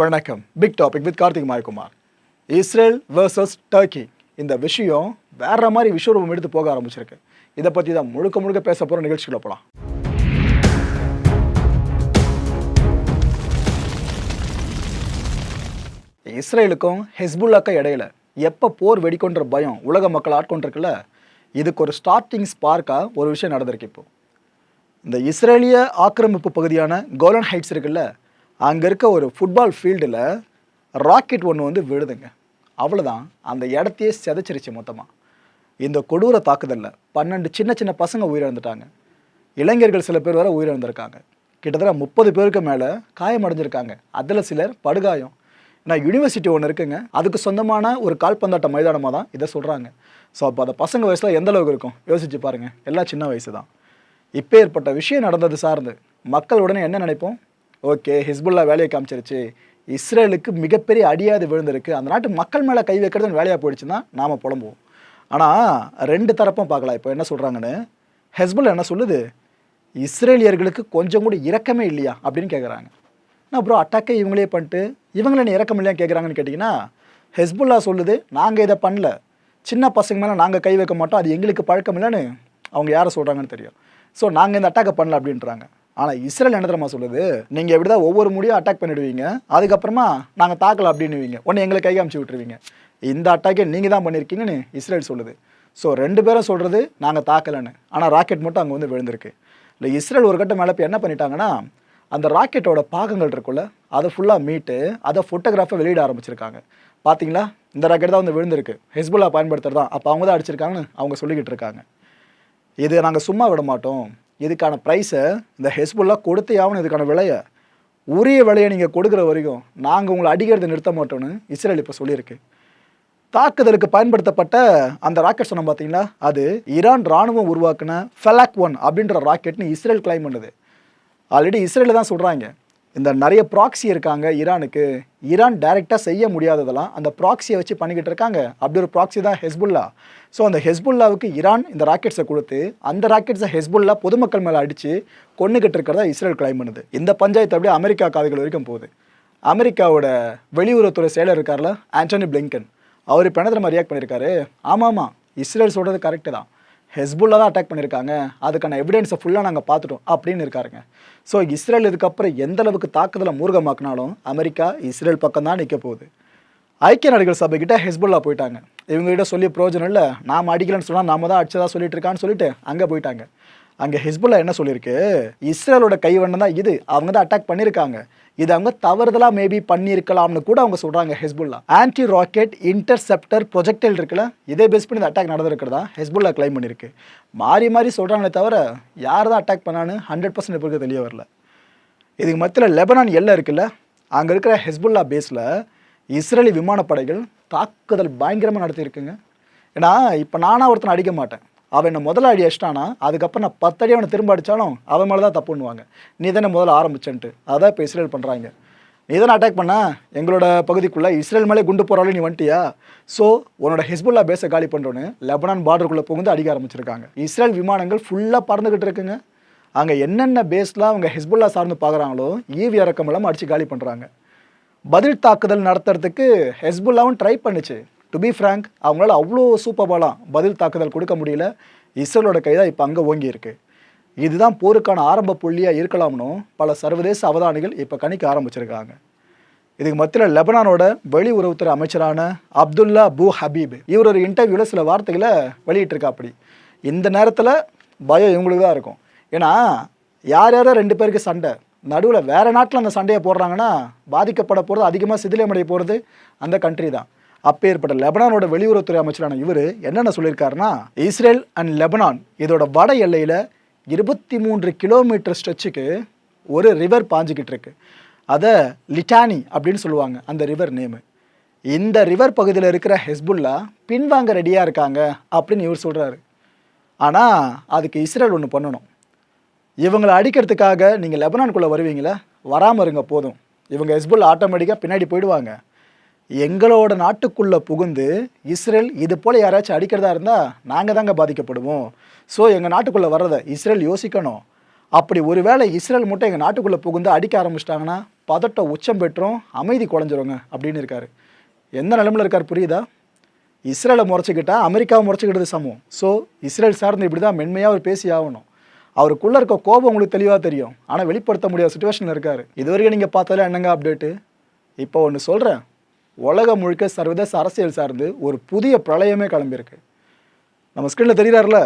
வணக்கம். Big topic with Karthik Mayakumar Israel versus Turkey இந்த விஷயம் வேற மாதிரி விஸ்வரூபம் எடுத்து போக ஆரம்பிச்சிருக்கு. இதை பற்றி தான் முழுக்க முழுக்க பேச போகிற நிகழ்ச்சிக்குள்ள போகலாம் இஸ்ரேலுக்கும் ஹெஸ்புல்லாக்கும் இடையில எப்போ போர் வெடிக்கொன்ற பயம் உலக மக்கள் ஆட்கொண்டிருக்குல்ல? இதுக்கு ஒரு ஸ்டார்டிங் ஸ்பார்க்காக ஒரு விஷயம் நடந்திருக்கு இப்போ. இந்த இஸ்ரேலிய ஆக்கிரமிப்பு பகுதியான கோலன் ஹைட்ஸ் இருக்குல்ல அங்கே இருக்க ஒரு ஃபுட்பால் ஃபீல்டில் ராக்கெட் ஒன்று வந்து விழுதுங்க. அவ்வளோதான் அந்த இடத்தையே செதைச்சிருச்சு மொத்தமாக இந்த கொடூர தாக்குதலில் பன்னெண்டு சின்ன சின்ன பசங்க உயிரிழந்துட்டாங்க. இளைஞர்கள் சில பேர் வரை உயிரிழந்திருக்காங்க. கிட்டத்தட்ட முப்பது பேருக்கு மேலே காயமடைஞ்சிருக்காங்க. அதில் சிலர் படுகாயம். ஏன்னா யூனிவர்சிட்டி ஒன்று இருக்குங்க. அதுக்கு சொந்தமான ஒரு கால்பந்தாட்ட மைதானமாக தான் இதை சொல்கிறாங்க ஸோ அப்போ அந்த பசங்க வயசில் எந்த அளவுக்கு இருக்கும்? யோசிச்சு பாருங்கள் எல்லாம் சின்ன வயசு தான் இப்போ ஏற்பட்ட விஷயம் நடந்தது சார்ந்து மக்கள் உடனே என்ன நினைப்போம்? ஓகே ஹிஸ்புல்லா வேலையை காமிச்சிருச்சு. இஸ்ரேலுக்கு மிகப்பெரிய அடியாது விழுந்திருக்கு. அந்த நாட்டு மக்கள் மேலே கை வைக்கிறது வேலையாக போயிடுச்சுன்னா நாம் புலம்புவோம். ஆனால் ரெண்டு தரப்பும் பார்க்கலாம் இப்போ என்ன சொல்கிறாங்கன்னு ஹெஸ்புல்லா என்ன சொல்லுது? இஸ்ரேலியர்களுக்கு கொஞ்சம் கூட இறக்கமே இல்லையா? அப்படின்னு கேட்குறாங்க நான் அப்புறம் அட்டாக்கே இவங்களே பண்ணிட்டு இவங்கள என்ன இறக்கம் இல்லையா கேட்குறாங்கன்னு கேட்டிங்கன்னா ஹெஸ்புல்லா சொல்லுது நாங்கள் இதை பண்ணல. சின்ன பசங்க மேலே நாங்கள் கை வைக்க மாட்டோம். அது எங்களுக்கு பழக்கம் இல்லைன்னு அவங்க யாரை சொல்கிறாங்கன்னு தெரியும். ஸோ நாங்கள் இந்த அட்டாக்கை பண்ணல அப்படின்றாங்க. ஆனால் இஸ்ரேல் என்ன தெரியுமா சொல்லுது? நீங்கள் எப்படி தான் ஒவ்வொரு முடியும் அட்டாக் பண்ணிடுவீங்க. அதுக்கப்புறமா நாங்கள் தாக்கல அப்படின்னுவீங்க. ஒன்று எங்களை கை காமிச்சு விட்டுருவீங்க. இந்த அட்டாக்கே நீங்கள் தான் பண்ணியிருக்கீங்கன்னு இஸ்ரேல் சொல்லுது. ஸோ ரெண்டு பேரும் சொல்கிறது நாங்கள் தாக்கலைன்னு. ஆனால் ராக்கெட் மட்டும் அங்கே வந்து விழுந்திருக்கு. இல்லை இஸ்ரேல் ஒரு கட்டம் மேலே இப்போ என்ன பண்ணிட்டாங்கன்னா அந்த ராக்கெட்டோட பாகங்கள் இருக்குல்ல அதை ஃபுல்லாக மீட்டு அதை ஃபோட்டோகிராஃபை வெளியிட ஆரம்பிச்சிருக்காங்க. பார்த்தீங்களா இந்த ராக்கெட் தான் வந்து விழுந்திருக்கு. ஹெஸ்புல்லா பயன்படுத்துறது தான் அப்போ அவங்க தான் அடிச்சிருக்காங்கன்னு அவங்க சொல்லிக்கிட்டு இருக்காங்க. இது நாங்கள் சும்மா விட மாட்டோம். இதுக்கான ப்ரைஸை இந்த ஹெஸ்புல்லாக கொடுத்தே ஆகணும் இதுக்கான விலையை. உரிய விலையை நீங்கள் கொடுக்குற வரைக்கும் நாங்கள் உங்களை அடிக்கிறதை நிறுத்த மாட்டோம்னு இஸ்ரேல் இப்போ சொல்லியிருக்கு. தாக்குதலுக்கு பயன்படுத்தப்பட்ட அந்த ராக்கெட் சொன்னோம் பார்த்தீங்களா அது ஈரான் ராணுவம் உருவாக்குன ஃபெலாக் ஒன் அப்படின்ற ராக்கெட்னு இஸ்ரேல் கிளைம் பண்ணுது. ஆல்ரெடி இஸ்ரேலில் தான் சொல்கிறாங்க இந்த நிறைய ப்ராக்ஸி இருக்காங்க ஈரானுக்கு. ஈரான் டைரெக்டாக செய்ய முடியாததெல்லாம் அந்த ப்ராக்ஸியை வச்சு பண்ணிக்கிட்டு இருக்காங்க. அப்படி ஒரு ப்ராக்ஸி தான் ஹெஸ்புல்லா. ஸோ அந்த ஹெஸ்புல்லாவுக்கு ஈரான் இந்த ராக்கெட்ஸை கொடுத்து அந்த ராக்கெட்ஸை ஹெஸ்புல்லா பொதுமக்கள் மேலே அடித்து கொண்டுகிட்டு இருக்கிறதா இஸ்ரேல் கிளைம் பண்ணுது. இந்த பஞ்சாயத்து அப்படியே அமெரிக்கா காதுகள் வரைக்கும் போகுது. அமெரிக்காவோட வெளியுறவுத்துறை செயலர் இருக்கார்ல ஆண்டனி பிளிங்கன். அவர் இப்போ என்ன தெரியுமா ரியாக்ட் பண்ணியிருக்காரு ஆமாம் ஆமாம் இஸ்ரேல் சொல்கிறது கரெக்டு தான். ஹெஸ்புல்லா தான் அட்டாக் பண்ணியிருக்காங்க அதுக்கான எவிடன்ஸை ஃபுல்லாக நாங்கள் பார்த்துட்டோம் அப்படின்னு இருக்காருங்க. ஸோ இஸ்ரேல் இதுக்கப்புறம் எந்த அளவுக்கு தாக்குதலை மூர்க்கமாக்கினாலும் அமெரிக்கா இஸ்ரேல் பக்கம் தான் நிற்க போகுது. ஐக்கிய நாடுகள் சபைக்கிட்ட ஹெஸ்புல்லா போயிட்டாங்க. இவங்ககிட்ட சொல்லி பிரயோஜனம் இல்லை. நாம் அடிக்கலன்னு சொன்னால் நாம தான் அடிச்சதா சொல்லிட்டு இருக்கான்னு சொல்லிட்டு அங்கே போயிட்டாங்க. அங்கே ஹெஸ்புல்லா என்ன சொல்லியிருக்கு? இஸ்ரேலோட கைவண்ணம் தான் இது. அவங்க தான் அட்டாக் பண்ணியிருக்காங்க. இது அவங்க தவறுதலாக மேபி பண்ணியிருக்கலாம்னு கூட அவங்க சொல்கிறாங்க Hezbollah. Anti rocket interceptor projectile இருக்குல்ல இதே பேஸ் பண்ணி இந்த அட்டாக் நடந்திருக்கிறதா? ஹெஸ்புல்லா கிளைம் பண்ணியிருக்கு. மாறி மாறி சொல்கிறாங்களே தவிர யார் தான் அட்டாக் பண்ணான்னு ஹண்ட்ரட் பர்சன்ட் இப்போ தெரிய வரல. இதுக்கு மத்தியில் லெபனான் எல்லை இருக்குல்ல அங்கே இருக்கிற ஹெஸ்புல்லா பேஸில் இஸ்ரேலி விமானப்படைகள் தாக்குதல் பயங்கரமாக நடத்தியிருக்குங்க. ஏன்னா இப்போ நானாக ஒருத்தனை அடிக்க மாட்டேன். அவன் என்னை முதல்ல அடி அடிச்சிட்டானா அதுக்கப்புறம் நான் பத்தடி அவனை திரும்ப அடித்தாலும் அவன் மேலே தான் தப்பு பண்ணுவாங்க. நீ தானே முதல்ல ஆரம்பிச்சன்ட்டு. அதான் இப்போ இஸ்ரேல் பண்ணுறாங்க நீ தானே அட்டாக் பண்ண எங்களோட பகுதிக்குள்ளே இஸ்ரேல் மேலே குண்டு போகிறாலும் நீ வந்துட்டியா? ஸோ உன்னோட ஹெஸ்புல்லா பேஸை காலி பண்ணுறோன்னு லெபனான் பார்டருக்குள்ளே புகுந்து அடிக்க ஆரம்பிச்சிருக்காங்க. இஸ்ரேல் விமானங்கள் ஃபுல்லாக பறந்துக்கிட்டு இருக்குங்க. அங்கே என்னென்ன பேஸ்லாம் அவங்க ஹெஸ்புல்லா சார்ந்து பார்க்குறாங்களோ ஈவி இறக்கம் இல்லாமல் அடித்து காலி பண்ணுறாங்க பதில் தாக்குதல் நடத்துறதுக்கு ஹெஸ்புல்லாவும் ட்ரை பண்ணுச்சு. டு பி ஃப்ராங்க் அவங்களால அவ்வளோ சூப்பர்பாலாம் பதில் தாக்குதல் கொடுக்க முடியல. இஸ்ரேலோட கை தான் இப்போ அங்கே ஓங்கியிருக்கு இதுதான் போருக்கான ஆரம்ப புள்ளியாக இருக்கலாம்னு பல சர்வதேச அவதானிகள் இப்போ கணிக்க ஆரம்பிச்சிருக்காங்க. இதுக்கு மத்தியில் லெபனானோட வெளியுறவுத்துறை அமைச்சரான அப்துல்லா பூ ஹபீப். இவர் ஒரு இன்டர்வியூவில் சில வார்த்தைகளை வெளியிட்டிருக்காப்படி. இந்த நேரத்தில் பயம் இவங்களுக்கு தான் இருக்கும். ஏன்னா யார் யாரோ ரெண்டு பேருக்கு சண்டை. நடுவில் வேறு நாட்டில் அந்த சண்டையை போடுறாங்கன்னா பாதிக்கப்பட போகிறது அதிகமாக சிதிலமடைய போகிறது அந்த கண்ட்ரி தான். அப்பேற்பட்ட லெபனானோட வெளியுறவுத்துறை அமைச்சரான இவர் என்னென்ன சொல்லியிருக்காருன்னா இஸ்ரேல் அண்ட் லெபனான் இதோட வட எல்லையில் இருபத்தி மூன்று கிலோமீட்டர் ஸ்ட்ரெச்சுக்கு ஒரு ரிவர் பாஞ்சிக்கிட்டு இருக்கு. அதை லிட்டானி அப்படின்னு சொல்லுவாங்க அந்த ரிவர் நேமு. இந்த ரிவர் பகுதியில் இருக்கிற ஹெஸ்புல்லா பின்வாங்க ரெடியாக இருக்காங்க அப்படின்னு இவர் சொல்கிறாரு ஆனால் அதுக்கு இஸ்ரேல் ஒன்று பண்ணணும். இவங்களை அடிக்கிறதுக்காக நீங்கள் லெபனான்குள்ளே வருவீங்களே வராமல் இருங்க போதும். இவங்க ஹெஸ்புல் ஆட்டோமேட்டிக்காக பின்னாடி போயிடுவாங்க. எங்களோட நாட்டுக்குள்ளே புகுந்து இஸ்ரேல் இது போல் யாராச்சும் அடிக்கிறதா இருந்தால் நாங்கள் தாங்க பாதிக்கப்படுவோம். ஸோ எங்கள் நாட்டுக்குள்ளே வர்றதை இஸ்ரேல் யோசிக்கணும். அப்படி ஒருவேளை இஸ்ரேல் மட்டும் எங்கள் நாட்டுக்குள்ளே புகுந்து அடிக்க ஆரம்பிச்சிட்டாங்கன்னா பதட்டம் உச்சம் பெற்றும் அமைதி குறைஞ்சிருங்க அப்படின்னு இருக்கார். எந்த நிலமையில இருக்கார் புரியுதா? இஸ்ரேலை முறைச்சிக்கிட்டா அமெரிக்காவை முறைச்சிக்கிட்டது சமம். ஸோ இஸ்ரேல் சார்ந்து இப்படி தான் மென்மையாக அவர் பேசி ஆகணும். அவருக்குள்ளே இருக்க கோபம் உங்களுக்கு தெளிவாக தெரியும். ஆனால் வெளிப்படுத்த முடியாத சுச்சுவேஷனில் இருக்கார். இது வரைக்கும் நீங்கள் பார்த்தாலே என்னங்க அப்டேட்டு இப்போ ஒன்று சொல்கிறேன் உலகம் முழுக்க சர்வதேச அரசியல் சார்ந்து ஒரு புதிய பிரளயமே கிளம்பியிருக்கு. நம்ம ஸ்க்ரீனில் தெரிகிறார்ல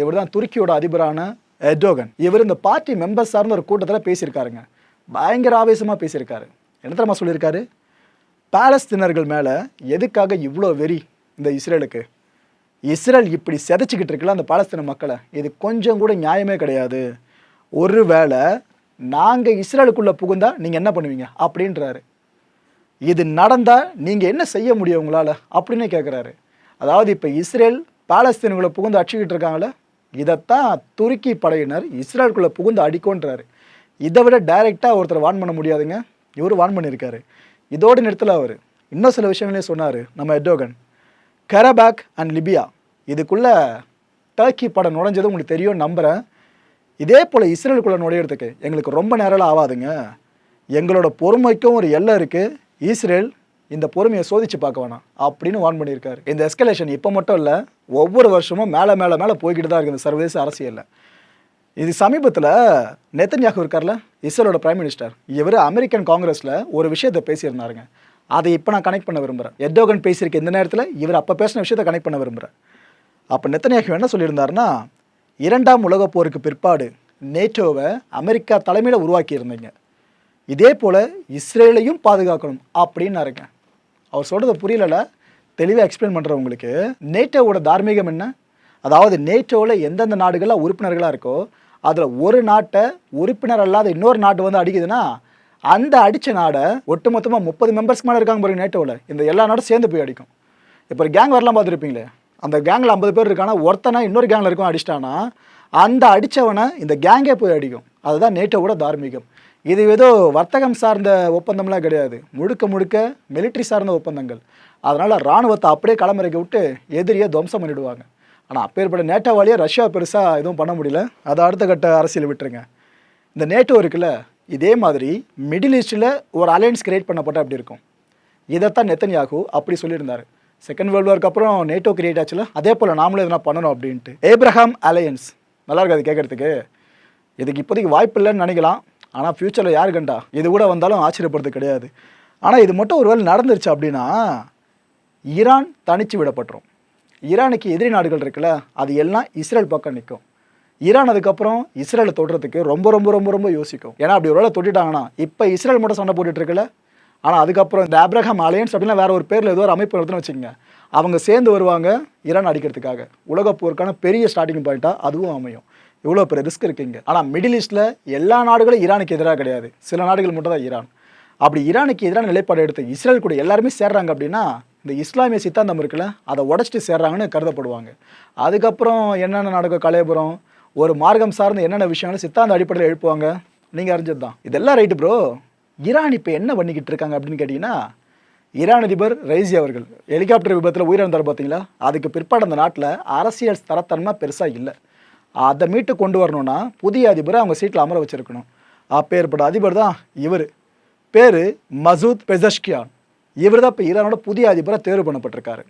இவர் தான் துருக்கியோட அதிபரான எர்டோகன். இவர் இந்த பார்ட்டி மெம்பர்ஸ் சார்ந்த ஒரு கூட்டத்தில் பேசியிருக்காருங்க. பயங்கர ஆவேசமாக பேசியிருக்காரு. என்ன சொல்லியிருக்காரு? பாலஸ்தீனர்கள் மேலே எதுக்காக இவ்வளோ வெறி இந்த இஸ்ரேலுக்கு? இஸ்ரேல் இப்படி செதைச்சிக்கிட்டு இருக்கல அந்த பாலஸ்தீன மக்களை? இது கொஞ்சம் கூட நியாயமே கிடையாது. ஒரு வேளை நாங்கள் இஸ்ரேலுக்குள்ளே புகுந்தால் நீங்கள் என்ன பண்ணுவீங்க? அப்படின்றாரு. இது நடந்தால் நீங்கள் என்ன செய்ய முடியும் உங்களால்? அப்படின்னு கேட்குறாரு அதாவது இப்போ இஸ்ரேல் பாலஸ்தீனுக்குள்ளே புகுந்து அடிச்சுக்கிட்டு இருக்காங்களே இதைத்தான் துருக்கி படையினர் இஸ்ரேலுக்குள்ளே புகுந்து அடிக்கோன்றாரு. இதை விட டைரெக்டாக ஒருத்தர் வான் பண்ண முடியாதுங்க. இவர் வான் பண்ணியிருக்காரு இதோடு நிறுத்தல அவர். இன்னும் சில விஷயங்களையும் சொன்னார் நம்ம எட்டோகன் கரபாக் அண்ட் லிபியா இதுக்குள்ளே டர்க்கி படம் நுழைஞ்சது உங்களுக்கு தெரியும் நம்புகிறேன் இதே போல் இஸ்ரேலுக்குள்ளே நுழையிறதுக்கு எங்களுக்கு ரொம்ப நேரம் ஆகாதுங்க. எங்களோட பொறுமைக்கும் ஒரு எல்லை இருக்குது இஸ்ரேல் இந்த பொறுமையை சோதிச்சு பார்க்க வேணாம் அப்படின்னு வார்ன் பண்ணியிருக்காரு. இந்த எஸ்கலேஷன் இப்போ மட்டும் இல்லை ஒவ்வொரு வருஷமும் மேலே மேலே மேலே போய்கிட்டு தான் இருக்குது இந்த சர்வதேச அரசியலில். இது சமீபத்தில் நெத்தன்யாகு இருக்கார்ல இஸ்ரேலோட பிரைம் மினிஸ்டர் இவர் அமெரிக்கன் காங்கிரஸில் ஒரு விஷயத்தை பேசியிருந்தாருங்க. அதை இப்போ நான் கனெக்ட் பண்ண விரும்புகிறேன் எட்டோகன் பேசியிருக்க இந்த நேரத்தில் இவர் அப்போ பேசின விஷயத்தை கனெக்ட் பண்ண விரும்புகிறேன் அப்போ நெத்தன்யாகு என்ன சொல்லியிருந்தாருன்னா இரண்டாம் உலகப் போருக்கு பிற்பாடு நேட்டோவை அமெரிக்கா தலைமையில் உருவாக்கியிருந்தீங்க. இதே போல் இஸ்ரேலையும் பாதுகாக்கணும் அப்படின்னு இருக்கேன். அவர் சொல்கிறத புரியலல? தெளிவாக எக்ஸ்பிளைன் பண்ணுறவங்களுக்கு நேட்டோவோட தார்மீகம் என்ன? அதாவது நேட்டோவில் எந்தெந்த நாடுகளாக உறுப்பினர்களாக இருக்கோ அதில் ஒரு நாட்டை உறுப்பினர் அல்லாத இன்னொரு நாட்டு வந்து அடிக்குதுன்னா அந்த அடித்த நாடை ஒட்டுமொத்தமாக முப்பது மெம்பர்ஸ்க்கு மேலே இருக்காங்க பாருங்க நேட்டோவில் இந்த எல்லா நாடும் சேர்ந்து போய் அடிக்கும். இப்போ ஒரு கேங் வரலாம் பார்த்துருப்பீங்களே? அந்த கேங்கில் ஐம்பது பேர் இருக்கானா ஒருத்தனை இன்னொரு கேங்கில் இருக்கும் அடிச்சிட்டானா அந்த அடித்தவனை இந்த கேங்கே போய் அடிக்கும். அதுதான் நேட்டோவோட தார்மீகம். இது ஏதோ வர்த்தகம் சார்ந்த ஒப்பந்தம்லாம் கிடையாது. முழுக்க முழுக்க மிலிட்ரி சார்ந்த ஒப்பந்தங்கள். அதனால் இராணுவத்தை அப்படியே களமிறக்கி விட்டு எதிரியை துவம்சம் பண்ணிவிடுவாங்க ஆனால் அப்பேற்பட்ட நேட்டோவாலேயே ரஷ்யா பெருசாக எதுவும் பண்ண முடியல. அதை அடுத்த கட்ட அரசியல் விட்டுருங்க. இந்த நேட்டோ இருக்குல்ல இதே மாதிரி மிடில் ஈஸ்டில் ஒரு அலையன்ஸ் கிரியேட் பண்ணப்பட்ட அப்படி இருக்கும்? இதைத்தான் நெத்தன்யாகு அப்படி சொல்லியிருந்தாரு. செகண்ட் வேர்ல்டு வார்க்கு அப்புறம் நேட்டோ கிரியேட் ஆச்சுல அதே போல் நாமளும் எதனா பண்ணணும் அப்படின்ட்டு. ஏப்ரஹாம் அலையன்ஸ் நல்லா இருக்காது கேட்குறதுக்கு. இதுக்கு இப்போதைக்கு வாய்ப்பு இல்லைன்னு நினைக்கலாம். ஆனால் ஃப்யூச்சரில் யாரு கண்டா? இது கூட வந்தாலும் ஆச்சரியப்படுறது கிடையாது. ஆனால் இது மட்டும் ஒருவேளை நடந்துருச்சு அப்படின்னா ஈரான் தனிச்சு விடப்பட்டுரும். ஈரானுக்கு எதிரி நாடுகள் இருக்குல்ல அது எல்லாம் இஸ்ரேல் பக்கம் நிற்கும். ஈரான் அதுக்கப்புறம் இஸ்ரேலை தொடுறதுக்கு ரொம்ப ரொம்ப ரொம்ப ரொம்ப யோசிக்கும். ஏன்னா அப்படி ஒரு வேளை தொட்டிட்டாங்கன்னா இப்போ இஸ்ரேல் மட்டும் சண்டை போட்டுட்டு இருக்குல்ல ஆனால் அதுக்கப்புறம் இந்த ஆப்ரஹாம் அலையன்ஸ் அப்படின்னா வேற ஒரு பேரில் ஏதோ ஒரு அமைப்பு நடத்துன்னு வச்சுக்கோங்க. அவங்க சேர்ந்து வருவாங்க ஈரான் அடிக்கிறதுக்காக. உலகப்போருக்கான பெரிய ஸ்டார்டிங் பாயிண்ட்டாக அதுவும் அமையும். இவ்வளோ பெரிய ரிஸ்க் இருக்குங்க ஆனால் மிடில் ஈஸ்டில் எல்லா நாடுகளும் ஈரானுக்கு எதிராக கிடையாது. சில நாடுகள் மட்டும் தான் ஈரான். அப்படி ஈரானுக்கு எதிரான நிலைப்பாடு எடுத்து இஸ்ரேல் கூட எல்லாருமே சேர்றாங்க அப்படின்னா இந்த இஸ்லாமிய சித்தாந்தம் இருக்குல்ல அதை உடச்சிட்டு சேர்றாங்கன்னு கருதப்படுவாங்க. அதுக்கப்புறம் என்னென்ன நடக்கும்? கலையபுரம் ஒரு மார்க்கம் சார்ந்த என்னென்ன விஷயங்களும் சித்தாந்த அடிப்படையில் எழுப்புவாங்க? நீங்கள் அறிஞ்சது தான். இதெல்லாம் ரைட்டு ப்ரோ ஈரான் இப்போ என்ன பண்ணிக்கிட்டு இருக்காங்க அப்படின்னு கேட்டிங்கன்னா ஈரான் அதிபர் ரைசி அவர்கள் ஹெலிகாப்டர் விபத்தில் உயிரிழந்தார் பார்த்தீங்களா அதுக்கு பிற்பாடு அந்த நாட்டில் அரசியல் தரத்தன்மை பெருசாக இல்லை. அதை மீட்டு கொண்டு வரணும்னா புதிய அதிபரை அவங்க சீட்டில் அமர வச்சிருக்கணும். அப்பேற்பட்ட அதிபர் தான் இவர். பேர் மசூத் பெசஷ்கியான். இவர் தான் இப்போ ஈரானோட புதிய அதிபராக தேர்வு பண்ணப்பட்டிருக்காரு.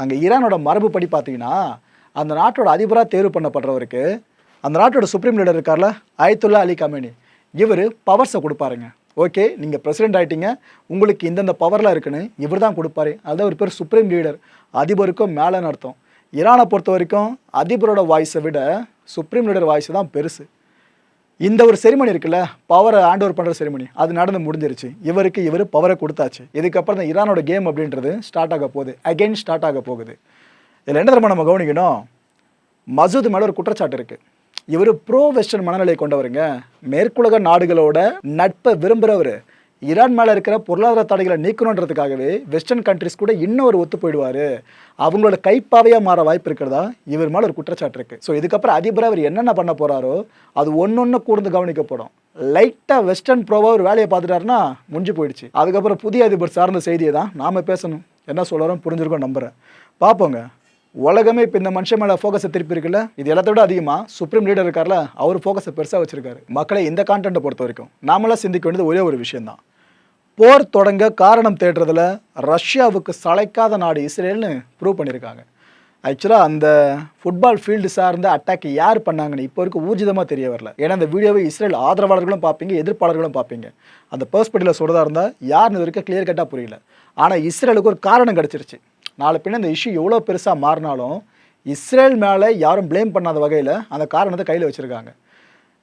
அங்கே ஈரானோட மரபுப்படி பார்த்தீங்கன்னா அந்த நாட்டோட அதிபராக தேர்வு பண்ணப்படுறவருக்கு அந்த நாட்டோட சுப்ரீம் லீடர் இருக்கார்ல ஆயத்துல்லா அலி கமேனி. இவர் பவர்ஸை கொடுப்பாருங்க. ஓகே நீங்கள் பிரசிடென்ட் ஆகிட்டீங்க உங்களுக்கு இந்தந்த பவர்லாம் இருக்குன்னு இவர் தான் கொடுப்பாரு. அதுதான் ஒரு பேர் சுப்ரீம் லீடர் அதிபருக்கும் மேலேன்னு அர்த்தம். ஈரானை பொறுத்த வரைக்கும் அதிபரோட வாய்ஸை விட சுப்ரீம் லீடர் வாய்ஸ் தான் பெருசு. இந்த ஒரு செரிமனி இருக்குல்ல பவரை ஹேண்ட் ஓவர் பண்ணுற செரிமனி அது நடந்து முடிஞ்சிருச்சு. இவருக்கு இவர் பவரை கொடுத்தாச்சு. இதுக்கப்புறம் தான் ஈரானோட கேம் அப்படின்றது ஸ்டார்ட் ஆக போகுது. அகைன் ஸ்டார்ட் ஆக போகுது. இதில் என்ன தரமாக நம்ம கவனிக்கணும்? மசூத் மேலே ஒரு குற்றச்சாட்டு இருக்குது இவர் ப்ரோ வெஸ்டர்ன் மனநிலை கொண்டவருங்க. மேற்குலக நாடுகளோட நட்பை விரும்புகிறவர் ஈரான் மேலே இருக்கிற பொருளாதார தடைகளை நீக்கணுன்றதுக்காகவே வெஸ்டர்ன் கண்ட்ரிஸ் கூட இன்னும் ஒரு ஒத்து போயிடுவார். அவங்களோட கைப்பாவையாக மாற வாய்ப்பு இருக்கிறதா? இவர் மேலே ஒரு குற்றச்சாட்டு இருக்குது ஸோ இதுக்கப்புறம் அதிபர் அவர் என்னென்ன பண்ண போகிறாரோ அது ஒன்று ஒன்று கூர்ந்து கவனிக்கப்படும். லைட்டாக வெஸ்டர்ன் ப்ரோவாக ஒரு வேலையை பார்த்துட்டாருன்னா முடிஞ்சு போயிடுச்சு. அதுக்கப்புறம் புதிய அதிபர் சார்ந்த செய்தியை தான் நாம் பேசணும். என்ன சொல்கிறோம் புரிஞ்சிருக்கோம் நம்புகிறேன் பார்ப்போங்க உலகமே இப்போ இந்த மனுஷன் மேலே ஃபோக்கஸை திருப்பி இருக்குல்ல? இது எல்லாத்தோட அதிகமாக சுப்ரீம் லீடர் இருக்கார்ல அவர் ஃபோக்கஸை பெருசாக வச்சிருக்காரு. மக்களை இந்த கான்டென்ட்டை பொறுத்த வரைக்கும் நாமளாக சிந்திக்க வேண்டியது ஒரே ஒரு விஷயம்தான். போர் தொடங்க காரணம் தேடுறதுல ரஷ்யாவுக்கு சளைக்காத நாடு இஸ்ரேல்னு ப்ரூவ் பண்ணியிருக்காங்க. ஆக்சுவலாக அந்த ஃபுட்பால் ஃபீல்டு சார்ந்த அட்டாக் யார் பண்ணாங்கன்னு இப்போ வரைக்கும் ஊர்ஜிதமாக தெரிய வரல. ஏன்னா அந்த வீடியோவை இஸ்ரேல் ஆதரவாளர்களும் பார்ப்பீங்க எதிர்ப்பாளர்களும் பார்ப்பீங்க. அந்த பெர்ஸ்பெக்டிவில் சொல்கிறதா இருந்தால் யாருன்னு இது வரைக்கும் கிளியர் கட்டாக புரியல. ஆனால் இஸ்ரேலுக்கு ஒரு காரணம் கிடச்சிருச்சு. நாளை பின்ன இந்த இஷ்யூ எவ்வளோ பெருசாக மாறினாலும் இஸ்ரேல் மேலே யாரும் ப்ளேம் பண்ணாத வகையில் அந்த காரணத்தை கையில் வச்சுருக்காங்க.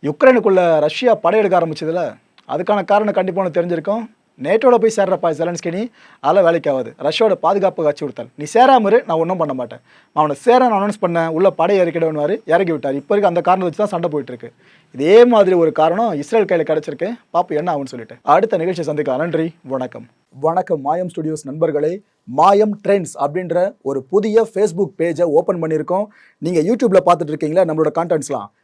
யுக்ரைனுக்குள்ளே ரஷ்யா படையெடுக்க ஆரம்பிச்சதுல அதுக்கான காரணம் கண்டிப்பாக ஒன்று தெரிஞ்சிருக்கும். நேட்டோட போய் சேர்றப்பா ஜெலன்ஸ்கி நீ அதெல்லாம் வேலைக்கு ஆகாது. ரஷ்யாவோட பாதுகாப்பு கட்சி கொடுத்தாள் நீ சேராமரு நான் ஒன்றும் பண்ண மாட்டேன். அவனை சேர அனௌன்ஸ் பண்ண உள்ள படை இறக்கிடுவார் இறக்கி விட்டார். இப்போ இருக்க அந்த காரணம் வச்சு தான் சண்டை போயிட்டு இருக்கு. இதே மாதிரி ஒரு காரணம் இஸ்ரேல் கையில் கிடச்சிருக்கு. பாப்பு என்ன ஆகும்னு சொல்லிட்டு. அடுத்த நிகழ்ச்சி சந்திக்கலாம். நன்றி வணக்கம். வணக்கம் மாயம் ஸ்டுடியோஸ் நண்பர்களே. மாயம் ட்ரெண்ட்ஸ் அப்படின்ற ஒரு புதிய ஃபேஸ்புக் பேஜை ஓப்பன் பண்ணியிருக்கோம். நீங்கள் யூடியூப்பில் பார்த்துட்டு இருக்கீங்களா? நம்மளோட கான்டென்ட்ஸ்லாம்